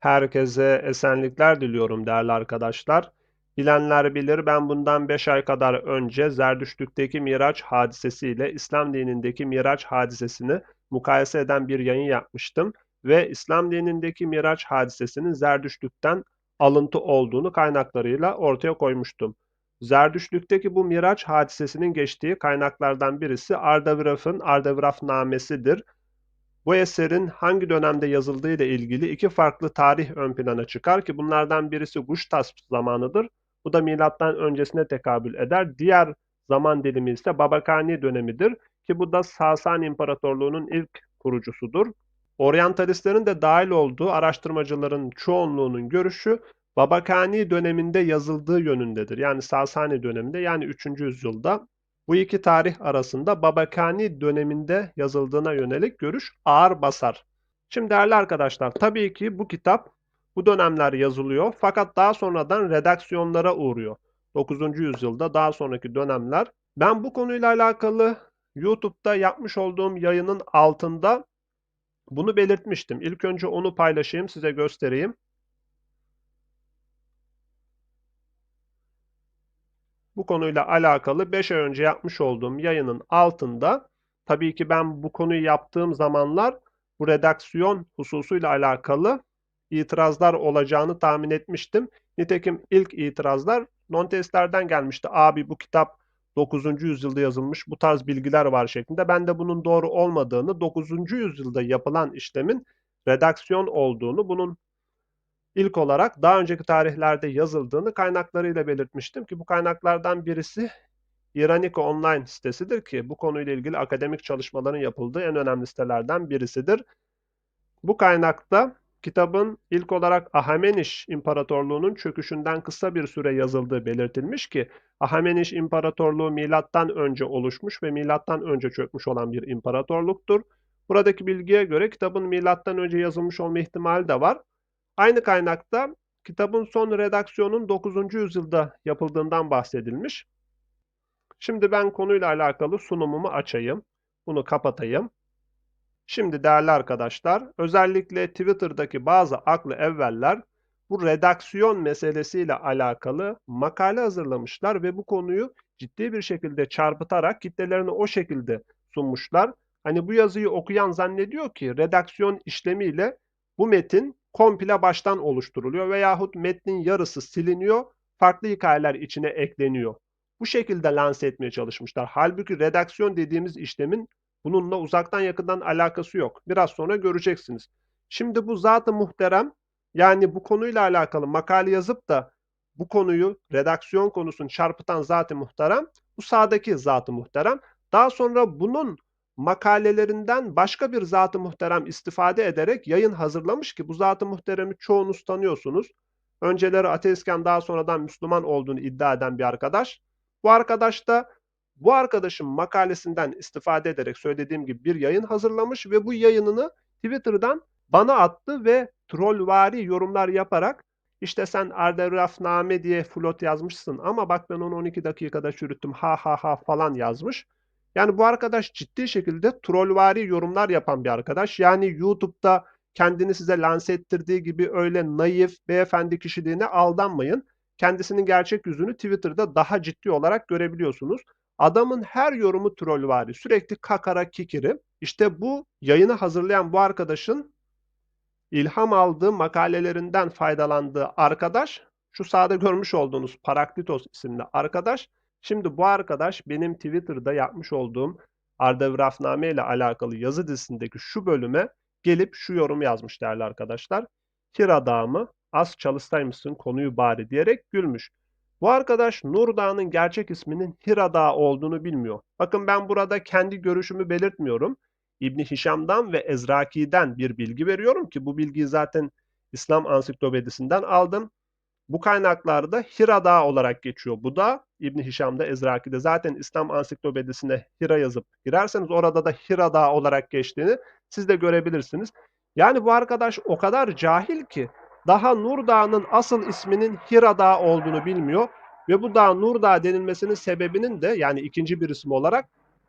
Herkese esenlikler diliyorum değerli arkadaşlar. Bilenler bilir ben bundan 5 ay kadar önce Zerdüştlük'teki Miraç hadisesiyle İslam dinindeki Miraç hadisesini mukayese eden bir yayın yapmıştım. Ve İslam dinindeki Miraç hadisesinin Zerdüştlük'ten alıntı olduğunu kaynaklarıyla ortaya koymuştum. Zerdüştlük'teki bu Miraç hadisesinin geçtiği kaynaklardan birisi Ardaviraf'ın Ardaviraf namesidir. Bu eserin hangi dönemde yazıldığı ile ilgili iki farklı tarih ön plana çıkar ki bunlardan birisi Guştas zamanıdır. Bu da milattan öncesine tekabül eder. Diğer zaman dilimi ise Babakani dönemidir ki bu da Sasani İmparatorluğu'nun ilk kurucusudur. Oryantalistlerin de dahil olduğu araştırmacıların çoğunluğunun görüşü Babakani döneminde yazıldığı yönündedir. Yani Sasani döneminde yani 3. yüzyılda bu iki tarih arasında Babakani döneminde yazıldığına yönelik görüş ağır basar. Şimdi değerli arkadaşlar tabii ki bu kitap bu dönemler yazılıyor fakat daha sonradan redaksiyonlara uğruyor. 9. yüzyılda daha sonraki dönemler. Ben bu konuyla alakalı YouTube'da yapmış olduğum yayının altında bunu belirtmiştim. İlk önce onu paylaşayım size göstereyim. Bu konuyla alakalı 5 ay önce yapmış olduğum yayının altında tabii ki ben bu konuyu yaptığım zamanlar bu redaksiyon hususuyla alakalı itirazlar olacağını tahmin etmiştim. Nitekim ilk itirazlar non-testlerden gelmişti. Abi bu kitap 9. yüzyılda yazılmış bu tarz bilgiler var şeklinde. Ben de bunun doğru olmadığını 9. yüzyılda yapılan işlemin redaksiyon olduğunu, bunun ilk olarak daha önceki tarihlerde yazıldığını kaynaklarıyla belirtmiştim ki bu kaynaklardan birisi Iranika Online sitesidir ki bu konuyla ilgili akademik çalışmaların yapıldığı en önemli sitelerden birisidir. Bu kaynakta kitabın ilk olarak Ahameniş İmparatorluğu'nun çöküşünden kısa bir süre yazıldığı belirtilmiş ki Ahameniş İmparatorluğu milattan önce oluşmuş ve milattan önce çökmüş olan bir imparatorluktur. Buradaki bilgiye göre kitabın milattan önce yazılmış olma ihtimali de var. Aynı kaynakta kitabın son redaksiyonun 9. yüzyılda yapıldığından bahsedilmiş. Şimdi ben konuyla alakalı sunumumu açayım. Bunu kapatayım. Şimdi değerli arkadaşlar, özellikle Twitter'daki bazı aklı evveller bu redaksiyon meselesiyle alakalı makale hazırlamışlar ve bu konuyu ciddi bir şekilde çarpıtarak kitlelerine o şekilde sunmuşlar. Hani bu yazıyı okuyan zannediyor ki redaksiyon işlemiyle bu metin komple baştan oluşturuluyor veyahut metnin yarısı siliniyor, farklı hikayeler içine ekleniyor. Bu şekilde lanse etmeye çalışmışlar. Halbuki redaksiyon dediğimiz işlemin bununla uzaktan yakından alakası yok. Biraz sonra göreceksiniz. Şimdi bu zatı muhterem yani bu konuyla alakalı makale yazıp da bu konuyu redaksiyon konusunu çarpıtan zat-ı muhterem bu sağdaki zat-ı muhterem. Daha sonra bunun makalelerinden başka bir zat-ı muhterem istifade ederek yayın hazırlamış ki bu zat-ı muhteremi çoğunuz tanıyorsunuz. Önceleri ateistken daha sonradan Müslüman olduğunu iddia eden bir arkadaş. Bu arkadaş da bu arkadaşın makalesinden istifade ederek söylediğim gibi bir yayın hazırlamış ve bu yayınını Twitter'dan bana attı ve trollvari yorumlar yaparak işte sen Arderafname diye flot yazmışsın ama bak ben onu 12 dakikada çürüttüm ha ha ha falan yazmış. Yani bu arkadaş ciddi şekilde trollvari yorumlar yapan bir arkadaş. Yani YouTube'da kendini size lanse ettirdiği gibi öyle naif, beyefendi kişiliğine aldanmayın. Kendisinin gerçek yüzünü Twitter'da daha ciddi olarak görebiliyorsunuz. Adamın her yorumu trollvari, sürekli kakara kikiri. İşte bu yayını hazırlayan bu arkadaşın ilham aldığı makalelerinden faydalandığı arkadaş, şu sağda görmüş olduğunuz Paraklitos isimli arkadaş, Şimdi bu arkadaş benim Twitter'da yapmış olduğum Ardevrafname ile alakalı yazı dizisindeki şu bölüme gelip şu yorum yazmış değerli arkadaşlar. Hira Dağı mı? Az çalışsaymışsın konuyu bari diyerek gülmüş. Bu arkadaş Nur Dağı'nın gerçek isminin Hira Dağı olduğunu bilmiyor. Bakın ben burada kendi görüşümü belirtmiyorum. İbni Hişam'dan ve Ezraki'den bir bilgi veriyorum ki bu bilgiyi zaten İslam Ansiklopedisinden aldım. Bu kaynaklarda Hira Dağı olarak geçiyor. Bu da İbn Hişam'da, Ezraki'de zaten İslam Ansiklopedisine Hira yazıp girerseniz orada da Hira Dağı olarak geçtiğini siz de görebilirsiniz. Yani bu arkadaş o kadar cahil ki daha Nur Dağı'nın asıl isminin Hira Dağı olduğunu bilmiyor ve bu dağ Nur Dağı denilmesinin sebebinin de yani ikinci bir isim olarak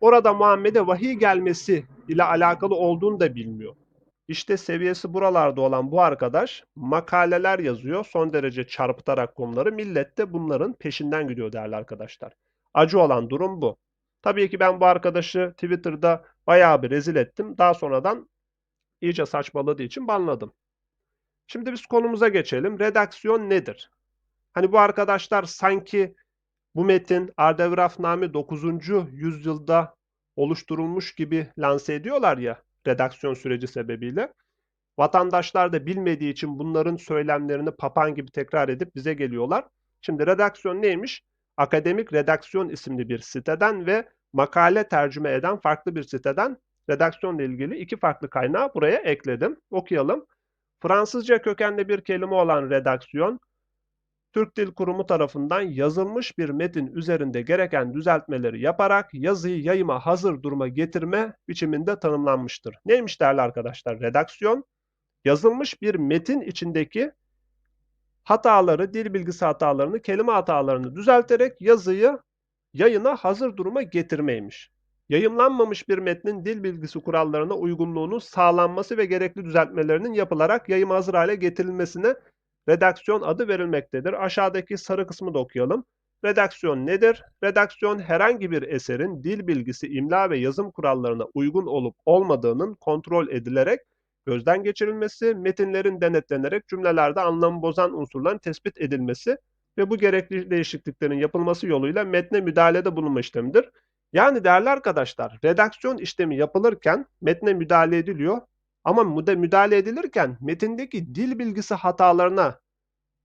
orada Muhammed'e vahiy gelmesi ile alakalı olduğunu da bilmiyor. İşte seviyesi buralarda olan bu arkadaş makaleler yazıyor. Son derece çarpıtarak konuları. Millet de bunların peşinden gidiyor değerli arkadaşlar. Acı olan durum bu. Tabii ki ben bu arkadaşı Twitter'da bayağı bir rezil ettim. Daha sonradan iyice saçmaladığı için banladım. Şimdi biz konumuza geçelim. Redaksiyon nedir? Hani bu arkadaşlar sanki bu metin Ardevrafname 9. yüzyılda oluşturulmuş gibi lanse ediyorlar ya redaksiyon süreci sebebiyle. Vatandaşlar da bilmediği için bunların söylemlerini papan gibi tekrar edip bize geliyorlar. Şimdi redaksiyon neymiş? Akademik Redaksiyon isimli bir siteden ve makale tercüme eden farklı bir siteden redaksiyonla ilgili iki farklı kaynağı buraya ekledim. Okuyalım. Fransızca kökenli bir kelime olan redaksiyon, Türk Dil Kurumu tarafından yazılmış bir metin üzerinde gereken düzeltmeleri yaparak yazıyı yayıma hazır duruma getirme biçiminde tanımlanmıştır. Neymiş değerli arkadaşlar? Redaksiyon, yazılmış bir metin içindeki hataları, dil bilgisi hatalarını, kelime hatalarını düzelterek yazıyı yayına hazır duruma getirmeymiş. Yayımlanmamış bir metnin dil bilgisi kurallarına uygunluğunun sağlanması ve gerekli düzeltmelerinin yapılarak yayıma hazır hale getirilmesine redaksiyon adı verilmektedir. Aşağıdaki sarı kısmı da okuyalım. Redaksiyon nedir? Redaksiyon herhangi bir eserin dil bilgisi, imla ve yazım kurallarına uygun olup olmadığının kontrol edilerek gözden geçirilmesi, metinlerin denetlenerek cümlelerde anlamı bozan unsurların tespit edilmesi ve bu gerekli değişikliklerin yapılması yoluyla metne müdahalede bulunma işlemidir. Yani değerli arkadaşlar, redaksiyon işlemi yapılırken metne müdahale ediliyor ama müdahale edilirken metindeki dil bilgisi hatalarına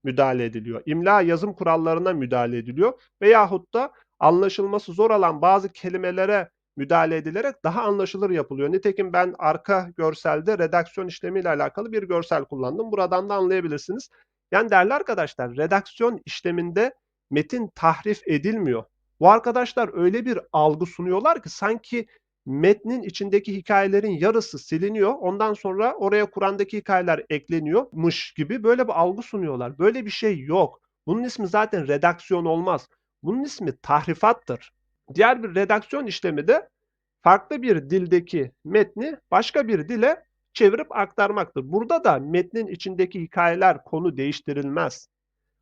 müdahale ediliyor. İmla yazım kurallarına müdahale ediliyor veyahut da anlaşılması zor olan bazı kelimelere müdahale edilerek daha anlaşılır yapılıyor. Nitekim ben arka görselde redaksiyon işlemiyle alakalı bir görsel kullandım. Buradan da anlayabilirsiniz. Yani değerli arkadaşlar redaksiyon işleminde metin tahrif edilmiyor. Bu arkadaşlar öyle bir algı sunuyorlar ki sanki metnin içindeki hikayelerin yarısı siliniyor. Ondan sonra oraya Kur'an'daki hikayeler ekleniyormuş gibi böyle bir algı sunuyorlar. Böyle bir şey yok. Bunun ismi zaten redaksiyon olmaz. Bunun ismi tahrifattır. Diğer bir redaksiyon işlemi de farklı bir dildeki metni başka bir dile çevirip aktarmaktır. Burada da metnin içindeki hikayeler konu değiştirilmez.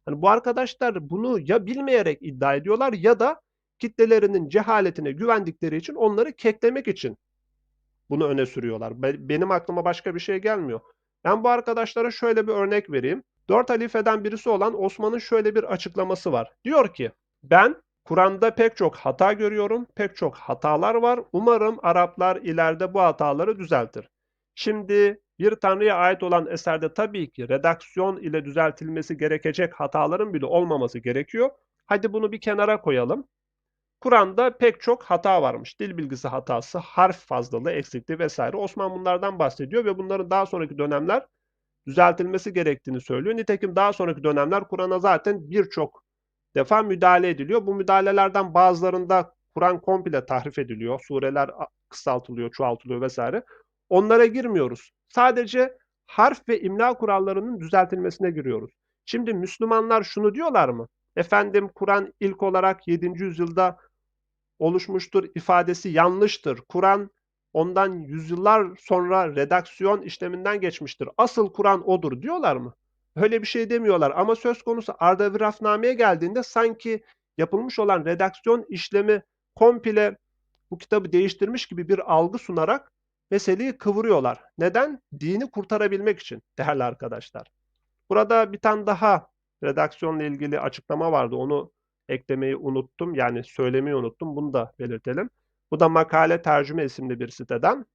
Hani bu arkadaşlar bunu ya bilmeyerek iddia ediyorlar ya da kitlelerinin cehaletine güvendikleri için onları keklemek için bunu öne sürüyorlar. Benim aklıma başka bir şey gelmiyor. Ben bu arkadaşlara şöyle bir örnek vereyim. Dört halifeden birisi olan Osman'ın şöyle bir açıklaması var. Diyor ki ben Kur'an'da pek çok hata görüyorum, pek çok hatalar var. Umarım Araplar ileride bu hataları düzeltir. Şimdi bir Tanrı'ya ait olan eserde tabii ki redaksiyon ile düzeltilmesi gerekecek hataların bile olmaması gerekiyor. Hadi bunu bir kenara koyalım. Kur'an'da pek çok hata varmış. Dil bilgisi hatası, harf fazlalığı, eksikliği vesaire. Osman bunlardan bahsediyor ve bunların daha sonraki dönemler düzeltilmesi gerektiğini söylüyor. Nitekim daha sonraki dönemler Kur'an'a zaten birçok defa müdahale ediliyor. Bu müdahalelerden bazılarında Kur'an komple tahrif ediliyor. Sureler kısaltılıyor, çoğaltılıyor vesaire. Onlara girmiyoruz. Sadece harf ve imla kurallarının düzeltilmesine giriyoruz. Şimdi Müslümanlar şunu diyorlar mı? Efendim Kur'an ilk olarak 7. yüzyılda oluşmuştur ifadesi yanlıştır. Kur'an ondan yüzyıllar sonra redaksiyon işleminden geçmiştir. Asıl Kur'an odur diyorlar mı? Öyle bir şey demiyorlar ama söz konusu Ardavirafname'ye geldiğinde sanki yapılmış olan redaksiyon işlemi komple bu kitabı değiştirmiş gibi bir algı sunarak meseleyi kıvırıyorlar. Neden? Dini kurtarabilmek için değerli arkadaşlar. Burada bir tane daha redaksiyonla ilgili açıklama vardı. Onu eklemeyi unuttum. Yani söylemeyi unuttum. Bunu da belirtelim. Bu da makale tercüme isimli bir siteden.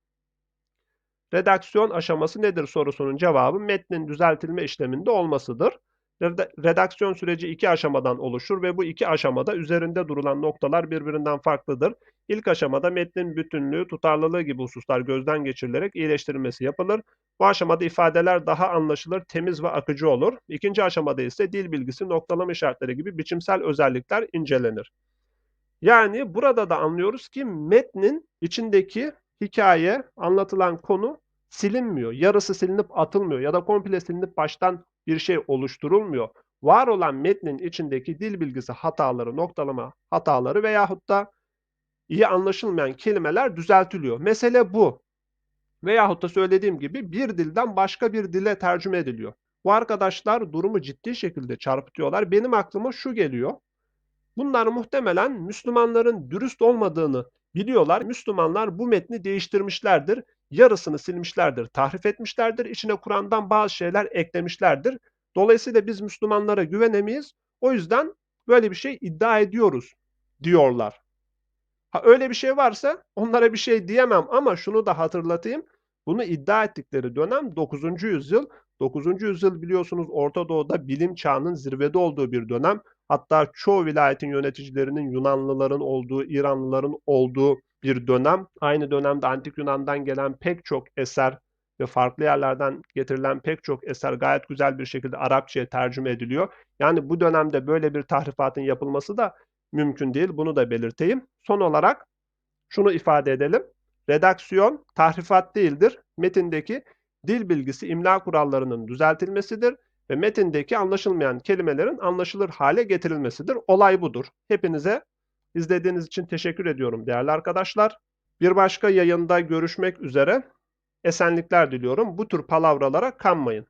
Redaksiyon aşaması nedir sorusunun cevabı metnin düzeltilme işleminde olmasıdır. Redaksiyon süreci iki aşamadan oluşur ve bu iki aşamada üzerinde durulan noktalar birbirinden farklıdır. İlk aşamada metnin bütünlüğü, tutarlılığı gibi hususlar gözden geçirilerek iyileştirilmesi yapılır. Bu aşamada ifadeler daha anlaşılır, temiz ve akıcı olur. İkinci aşamada ise dil bilgisi, noktalama işaretleri gibi biçimsel özellikler incelenir. Yani burada da anlıyoruz ki metnin içindeki hikaye, anlatılan konu silinmiyor. Yarısı silinip atılmıyor ya da komple silinip baştan bir şey oluşturulmuyor. Var olan metnin içindeki dil bilgisi hataları, noktalama hataları veyahut da iyi anlaşılmayan kelimeler düzeltiliyor. Mesele bu. Veyahut da söylediğim gibi bir dilden başka bir dile tercüme ediliyor. Bu arkadaşlar durumu ciddi şekilde çarpıtıyorlar. Benim aklıma şu geliyor. Bunlar muhtemelen Müslümanların dürüst olmadığını biliyorlar. Müslümanlar bu metni değiştirmişlerdir. Yarısını silmişlerdir, tahrif etmişlerdir. İçine Kur'an'dan bazı şeyler eklemişlerdir. Dolayısıyla biz Müslümanlara güvenemeyiz. O yüzden böyle bir şey iddia ediyoruz diyorlar. Ha öyle bir şey varsa onlara bir şey diyemem ama şunu da hatırlatayım. Bunu iddia ettikleri dönem 9. yüzyıl. 9. yüzyıl biliyorsunuz Orta Doğu'da bilim çağının zirvede olduğu bir dönem. Hatta çoğu vilayetin yöneticilerinin Yunanlıların olduğu, İranlıların olduğu bir dönem. Aynı dönemde Antik Yunan'dan gelen pek çok eser ve farklı yerlerden getirilen pek çok eser gayet güzel bir şekilde Arapçaya tercüme ediliyor. Yani bu dönemde böyle bir tahrifatın yapılması da mümkün değil. Bunu da belirteyim. Son olarak şunu ifade edelim. Redaksiyon tahrifat değildir. Metindeki dil bilgisi imla kurallarının düzeltilmesidir ve metindeki anlaşılmayan kelimelerin anlaşılır hale getirilmesidir. Olay budur. Hepinize izlediğiniz için teşekkür ediyorum değerli arkadaşlar. Bir başka yayında görüşmek üzere. Esenlikler diliyorum. Bu tür palavralara kanmayın.